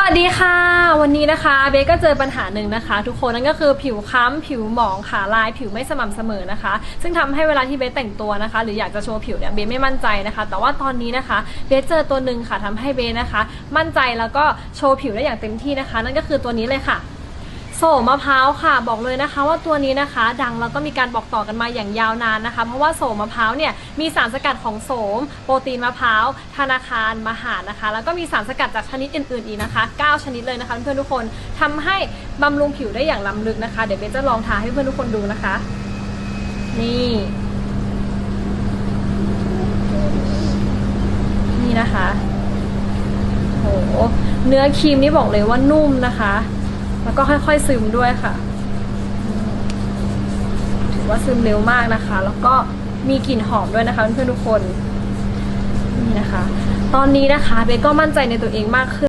สวัสดีค่ะ วันนี้นะคะเบสก็เจอปัญหาหนึ่งนะคะ ทุกคนนั่นก็คือผิวค้ำผิวหมองขาลายผิวไม่สม่ำเสมอนะคะ ซึ่งทำให้เวลาที่เบสแต่งตัวนะคะ หรืออยากจะโชว์ผิวเนี่ยเบสไม่มั่นใจนะคะ แต่ว่าตอนนี้นะคะเบสเจอตัวหนึ่งค่ะทำให้เบสนะคะ มั่นใจแล้วก็โชว์ผิวได้อย่างเต็มที่นะคะ นั่นก็คือตัวนี้เลยค่ะ โสมมะพร้าวค่ะ บอกเลยนะคะว่าตัวนี้นะคะ ดังแล้วก็มีการบอกต่อกันมาอย่างยาวนานนะคะ เพราะว่าโสมมะพร้าวเนี่ยมีสารสกัดของโสม โปรตีนมะพร้าวธนาคารมหานะคะ แล้วก็มีสารสกัดจากชนิดอื่นๆอีกนะคะ 9 ชนิดเลยนะคะเพื่อนทุกคนทำให้บำรุงผิวได้อย่างล้ำลึกนะคะ เดี๋ยวเบนจะลองทาให้เพื่อนทุกคนดูนะคะ นี่นี่นะคะโหเนื้อครีมนี่บอกเลยว่านุ่มนะคะ แล้วก็ค่อยๆซึมด้วยค่ะ ถือว่าซึมเร็วมากนะคะ แล้วก็มีกลิ่นหอมด้วยนะคะเพื่อนๆทุกคนนี่นะคะ ตอนนี้นะคะเบก็มั่นใจในตัวเองมากขึ้น